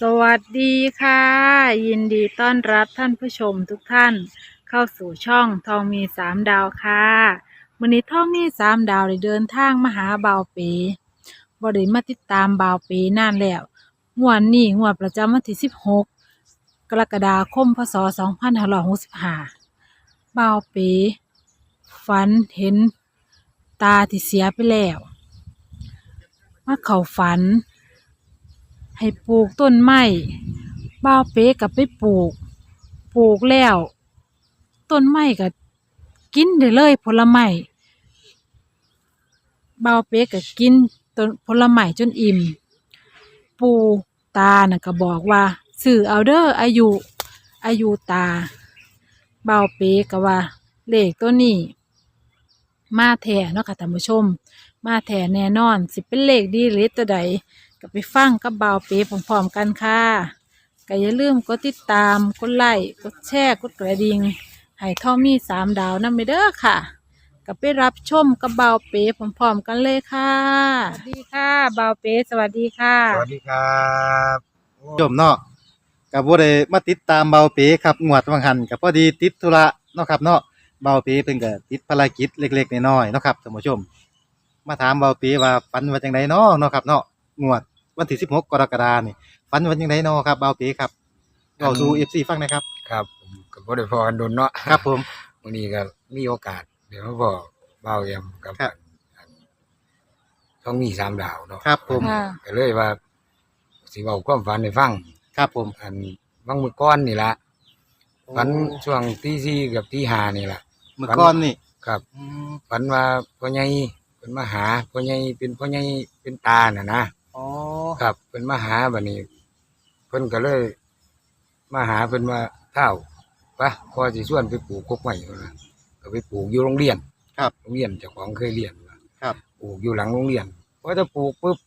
สวัสดีค่ะ ยินดีต้อนรับท่านผู้ชมทุกท่าน เข้าสู่ช่องทองมีสามดาวค่ะวันนี้ทองมีสามดาวได้เดินทางมาหาเบาวเปีบริมาติดตามเบาวเปีนานแล้วงวดนี้งวดประจำวันที่สิบหกกรกฎาคมพศสองพันห้าร้อยหกสิบห้าเบาวเปีฝันเห็นตาที่เสียไปแล้วมาเข้าฝัน ให้ปลูกต้นไม้บ้าวเป๊กับไปปลูก ปลูกแล้ว ต้นไม้ก็กินได้เลยผลไม้บ้าวเป๊ก็กินต้นผลไม้จนอิ่ม ปูตาน่ะก็บอกว่าสื่อเอาเด้ออายุ อายุตาบ้าเป๊ก็ว่า เลขตัวนี้ มาแท้เนาะค่ะท่านผู้ชม มาแท้แน่นอน สิเป็นเลขดีหรือตัวใด ก็ไปฟังกับบ่าวเป๊พร้อมๆกันค่ะก็อย่าลืมกดติดตาม กดไลค์ กดแชร์ กดกระดิ่งให้ท่อมีสามดาวนั่นไปเด้อค่ะ ก็ไปรับชมกับบ่าวเป๊พร้อมๆกันเลยค่ะ สวัสดีค่ะบ่าวเป๊สวัสดีค่ะ สวัสดีครับโอ้ชมเนาะกับบ่ได้มาติดตามเบาเป๋ครับงวดวังหันกับพอดีติดธุระเนาะครับเนาะเบาเป๋เพิ่นก็ติดภารกิจเล็กๆน้อยๆเนาะครับท่านผู้ชม มาถามเบาเป๋ว่าฝันว่าจังไดเนาะเนาะครับเนาะ งวดวันที่16กรกฎาคมนี่ฝันว่าจังไดเนาะครับเบาเป๋ครับเล่าสู่ FC ฟังหนะครับ ครับผมกับพ่อได้พอกันโดนเนาะครับผมวันนี้ก็มีโอกาส เดี๋ยวพ่อเบาแยมกับครับอันต้องมีสามดาวเนาะครับผม ค่ะก็เลยว่า สิเว้าความฝันให้ฟัง ครับผมอันบางมื้อก่อนนี่ละฝันโอ้ช่วงตีสี่กับตีห้านี่ละ เมื่อก่อนนี่ครับ อืมฝันว่าพ่อใหญ่เป็นมาหาพ่อใหญ่เป็นพ่อใหญ่เป็นตาน่ะนะ อ๋อครับเป็นมาหาบัดนี้เพิ่นก็เลย มาหาเพิ่นว่าเท่าปะพอสิชวนไปปลูกกกใหม่พุ่นนะก็ไปปลูกอยู่โรงเรียนครับโรงเรียนเจ้าของเคยเรียนว่าครับ ปลูกอยู่หลังโรงเรียนพอจะปลูกปุ๊บ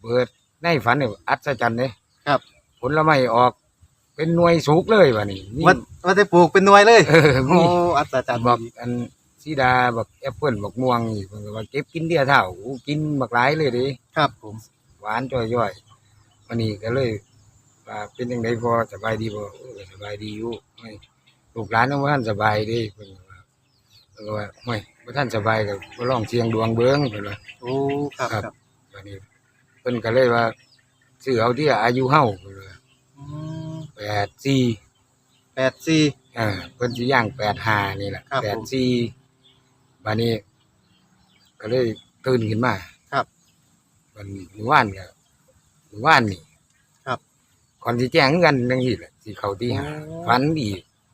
เปิดในฝันเนี่ยอัศจรรย์เลยครับ ผลไม้ออกเป็นหน่วยสุกเลยว่ะนี่มีว่าว่าได้ปลูกเป็นหน่วยเลยเออโอ้มีอัศจรรย์บอกอัน สีดาบอกแอปเปิลบอกม่วงนี่เพิ่นก็ว่าเก็บกินเดียวเท่าอู้กินบักหลายเลยเดิครับผมหวานจ่อยๆวันนี้ก็เลยว่าเป็นยังไงพอสบายดีบ่เออสบายดีอยู่ไม่ลูกหลานต้องว่าท่านสบายเดีเพิ่นก็ว่าเพิ่นก็ว่าไม่บ่ท่านสบายก็บ่ลองเสียงดวงเบิ่งเพิ่นว่า โอ้ครับครับครับวันนี้เพิ่นก็เลยว่าซื้อเอาที่อายุเฮาเพิ่นว่าอืม84แปดสี่เอ่าเพิ่นสิย่าง85นี่แหละครับผม 84 บัดนี้ ก็เลยตื่นขึ้นมาครับวันนี้เมื่อวานก็เมื่อวานนี่ครับก่อนสิแจ้งกันจังซี่แหละสิเข้าที่หาโอ้ฝันดี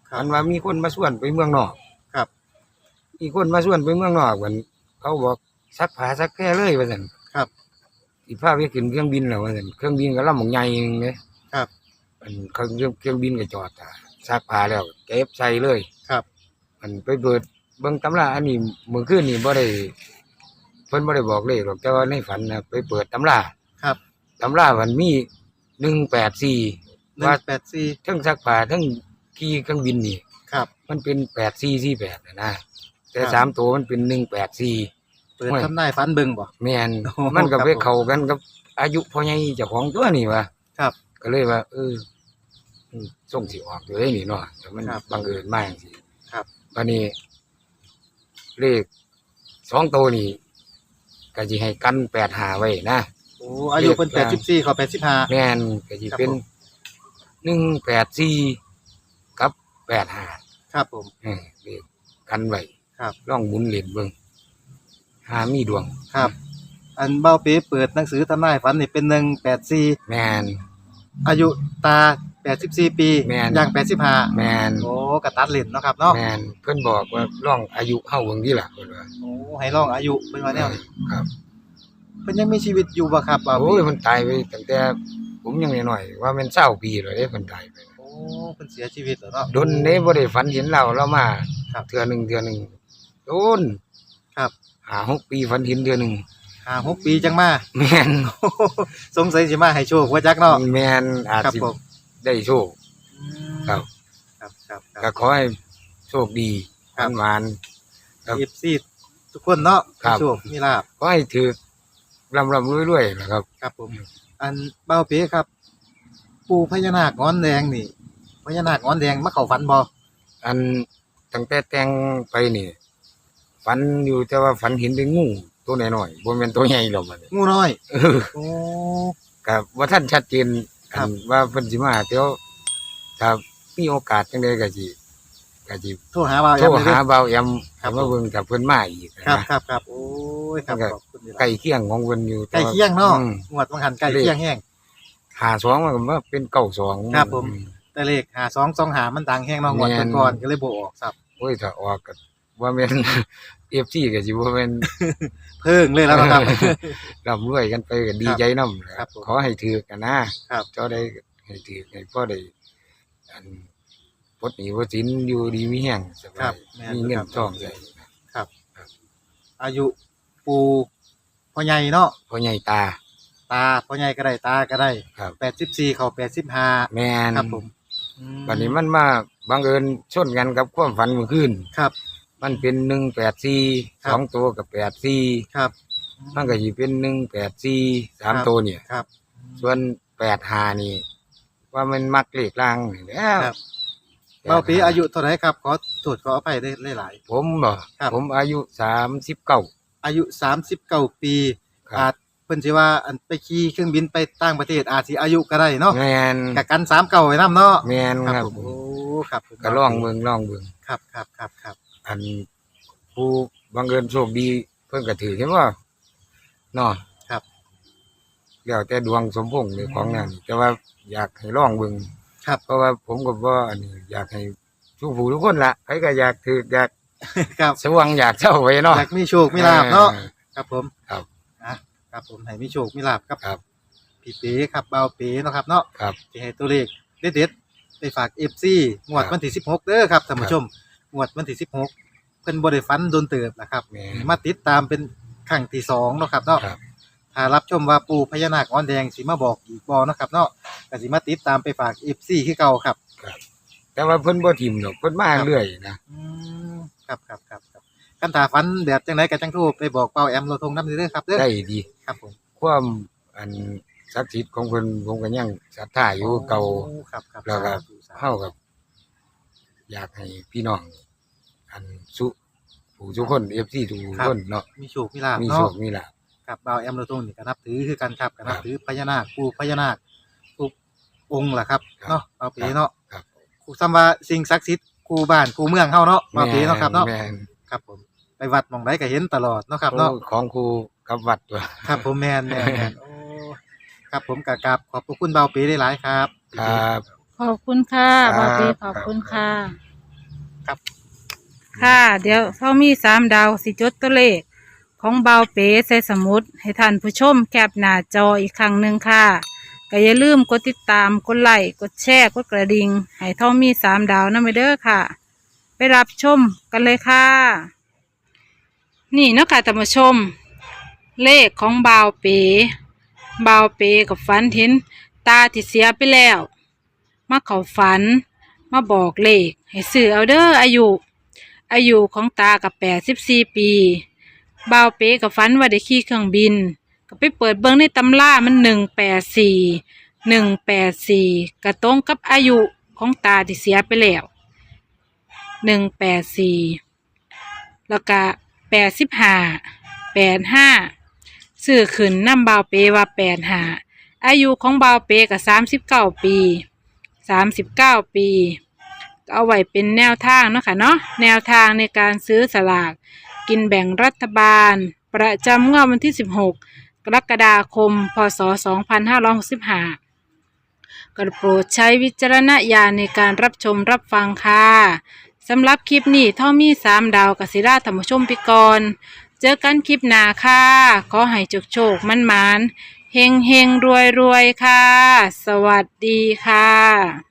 ครัฝับ นว่ามีคนมาชวนไปเมืองนอกครับ มีคนมาชวนไปเมืองนอกวันเขาบอกซักผ้าซักแค่เลยว่าซั่นครับสิพาไปขึ้นเครื่องบินแล้วว่าซั่นเครื่องบินก็ลำบากใหญ่นึงเด้ครับ มันเครื่องเครื่องบินก็จอดอะซักผ้าแล้วเก็บใส่เลย ครับ มันไปเปิด เบิ่งตำราอันนี้มื้อคืนนี่บ่ได้เพิ่นบ่ได้บอกเลขหรอกแต่ว่าในฝันน่ะไปเปิดตำราครับตำรามันมี184หนึ่ว่างแปดสี่ทั้งซักผ้าทั้งขี่เครื่องบินนี่ ครับ มันเป็น8448นะนะแต่ครับ สามตัวมันเป็น184เปิดทำนายฟันเบิ่งบ่ แม่นโอ้มันก็ครับไปผมเข้ากันกับ อายุพ่อใหญ่เจ้าของตัวนี่ว่ะครับ ก็เลยว่า เอออืมส่งสิออกเลยนี่เนาะแต่มันครับบังเอิญมากสิครับ วันนี้ เลขสองตัวนี่ก็สิให้กันแปดหาไว้นะ โอ้อายุเป็นเรีแปยดกสิบสี่เขาแปดสิบห้า แม่นก็สิเป็นครับผม หนึ่งแปดสี่กับแปดหาครับผม เออเลขกันไว้ครับ ล่องหมุนเหรียญเบิ่งหามีดวง ครับ อันเบ้าเป๋เปิดหนังสือทำนายฝันนี่เป็นหนึ่งแปดสี่แม่นอายุตา แปดสิบสี่ปีแม่น ย่างแปดสิบห้าแม่นโอ้กระตัดเล่นเนาะครับเนาะแม่นเพิ่นบอกว่าล่องอายุเฮาเบิ่งดีล่ะเพิ่นว่าโอ้ให้ลองอายุเป็นว่าแนวนี้ครับเพิ่นยังมีชีวิตอยู่บ่ครับบ่าวโอ้เป๋ยมันตายไปตั้งแต่ผมยังน้อยๆว่ามันเศร้าปีแล้วเด้เพิ่นตายไปโอ้เพิ่นเสียชีวิตแล้วเนาะโดนเด้บ่ได้ฝันเห็นเราเรามาครับเทื่อหนึงเทื่อหนึงโดนครับหาหกปีฝันเห็นเทื่อหนึงห้าหกปีจังมา แม่น สงสัยสิมาให้โชคว่าจักเนาะ แม่นอาจครับสิผม ได้โชค ครับ ครับครับคก็รับ ขอให้โชคดีครับหวาน ครับเอฟซีทุกคนเนาะครับ มีโชคมีลาบๆขอให้ถือร่ำๆรวยๆนะครับ ครับผม อันเบ้าเป๋ครับ ปู่พญานาคงอนแดงนี่พญานาคงอนแดงมาเข้าฝันบ่อันตั้งแต่แต่งไปนี่ฝันอยู่แต่ว่าฝันเห็นเป็นงูตัวน้อยๆบ่แม่นตัวใหญ่หรอกมันงูน้อยเออโอ้ ก็ว่าท่านชัดเจน ครับอันว่าเพิ่นสิมาเดี๋ยวถ้ามีโอกาสจังได๋ก็สิก็สิโทรหาบ่าวโทรแอมเลยหาเด้อ เบาแอมครับมาเบิ่งถ้าเพิ่นมาอีกครับนะครับครับโอ้ยครับมันก็ขอบคุณที่ใกล้เคียงของเพิ่นอยู่ใกล้เคียงเนาะ อืม งวดบางหันใกล้เคียงแห้ง หาสองมันก็มาเป็นเก้าสองครับผม อื แต่เลขหาสองสองหามันดังแห้งเนาะงวดแม่น ก่อนๆก็เลยบ่ออกครับ โอ้ยถ้าออกก็ว่าแม่น FC ก็สิบ่แม่นเพิ่งเลยแล้วนะครับ ร่ำรวยกันไปก็ดีใจนำครับผมขอให้ถือกันนะครับ เจ้าได้ให้ถือให้พ่อได้อันปลดหนี้บ่สินอยู่ดีมีแห้งสครับาบยแม่นมีเงิครันบทองใส่อายุปู่พ่อใหญ่เนาะพ่อใหญ่ตา ตาพ่อใหญ่ก็ได้ตาก็ได้ครับ84เข้า85แม่นครับผมอืวันนี้มันมาบังเอิญชนกันกับความฝันเมื่อคืน ครับ มันเป็นหนึ่งแปดสี่ครัสบ องตัวกับแปดสี่ครับ มันก็สิเป็นหนึ่งแปดสี่สามครับ ตัวเนี่ย ครับ ส่วนแปดหานี่ ว่ามันมักเลขล่างนี่แหล้วครับ เบาปีอายุเท่าไหร่ครับ ขอตรวจขออภัยได้หลาย ผมบ่ครับ ผมอายุสามสิบเก้า ๆอายุ 39 ปี ครับ อาจเพิ่นสิว่าอันไปขี่เครื่องบินไปต่างประเทศอาจสิอายุก็ได้เนาะแมนกะกัน39ไว้นํเนาะแมนครับครับผมโอ้ครับผมก็ลองเบิ่งลองเบิ่งครับครับครับครับอั นผู้บังเอิญโชคดี เพิ่นก็ถือเห็นว่าเนาะครับ แล้วแต่ดวงสมพงษ์ในของนั่นแต่ว่าอยากให้ลองเบิ่งครับ เพราะว่าผมก็บ่อันนี้อยากให้ทุกผู้ทุกคนละใครก็อยากถืออยากครับสว่างอยากเจ้าไว้เนาะ อยากมีโชคมีลาภเนาะออครับผมครับอะครับผมให้มีโชคมีลาภครับครับพี่เป๋ครับเบาเป๋เนาะครับเนาะครับที่ให้ตัวเลขเด็ดๆไปฝาก FC งวดครับวันที่16เด้อครับท่านครัผู้บชมงวดวันที่16 เพิ่นบ่ได้ฟันโดนเติบนะครับ แม่มาติดตามเป็นครั้งที่สองเนาะครับเนาะครับ ถ้ารับชมว่าปู่พญานาคอ้อนแดงสิมาบอกอีกบ่เนาะครับเนาะก็สิมาติดตามไปฝาก FC คือเก่าครับ แต่ว่าเพิ่นบ่ทิ่มดอกเพิ่นมาครับเรื่อยนะอืมครับครับครับครับคันถ้าฝันแบบจังไดก็จังโทรไปบอกเป้าแอมโลทงนำเด้อครับเด้อได้ดี ครับผมความอันศักดิ์สิทธิ์ของเพิ่นผมก็ยังศรัทธาอยู่เก่า โอ้ครับครับแล้วก็สาธุสาธุเฮากับอยากให้พี่น้อง อันสุผู้ทุกคน FC ทุกคนเนาะมีโชคมีลาภมีโชเนาะคมีลาภครับบ่าวแอมโลทงนี่ก็นับถือคือกันครับก็นับครับถือพญานาคปู่พญานาคทุกองค์ล่ะครับครับเนาะเอาเป๋เนาะครับครูซ้ำว่าสิ่งศักดิ์สิทธิ์ครูบ้านครูเมืองเฮาเนาะเอาเป๋เนาะครับเนาะแม่นครับผมไปวัดหมองใดก็เห็นตลอดเนาะครับเนาะโอ้ของครูกับวัดตัว ครับผมแมนแมนแมนโอ้ครับผมกะกราบขอบพระคุณเบาปีได้หลายครับ ครับ ขอบคุณค่ะครับาบปีขอบคุณค่ะ ครับ ค่ะ เดี๋ยวเขามีสามดาวสิจดตัวเลข ของเบาเป๋ใส่สมุด ให้ท่านผู้ชมแคปหน้าจออีกครั้งหนึ่งค่ะก็อย่าลืมกดติดตามกดไลค์กดแชร์กดกระดิ่งให้ท่องมีสามดาวนั่นไปเด้อค่ะ ไปรับชมกันเลยค่ะ นี่เนาะค่ะท่านผู้ชม เลขของเบาวเป๋เบาวเป๋กับฝันเห็นตาที่เสียไปแล้ว มาเขาฝัน มาบอกเลข ให้ซื้อเอาเด้ออายุ อายุของตากับแปดสิบสี่ปีบ่าวเป๊กับฝันว่าได้ขี่เครื่องบิน ก็ไปเปิดเบิ้งในตำรามันหนึ่งแปดสี่หนึ่งแปดสี่กระตรงกับอายุของตาที่เสียไปแล้วหนึ่งแปดสี่แล้วก็แปดสิบห้าแปดห้าซื้อขึ้นนำบ่าวเป๊ว่าแปดห้าอายุของบ่าวเป๊กับสามสิบเก้าปีสามสิบเก้าปี เอาไว้เป็นแนวทางเนาะค่ะเนาะแนวทางในการซื้อสลากกินแบ่งรัฐบาล ประจำงวดวันที่สิบหกกรกฎาคม พศสองพันห้าร้อยหกสิบห้ากระโปรดใช้วิจารณญาณในการรับชมรับฟังค่ะสำหรับคลิปนี้ท่อมีสามดาวกสิราธรรมชมพิกร เจอกันคลิปหน้าค่ะขอให้โชคโชคมั่นมานเฮงเฮงรวยรวยค่ะ สวัสดีค่ะ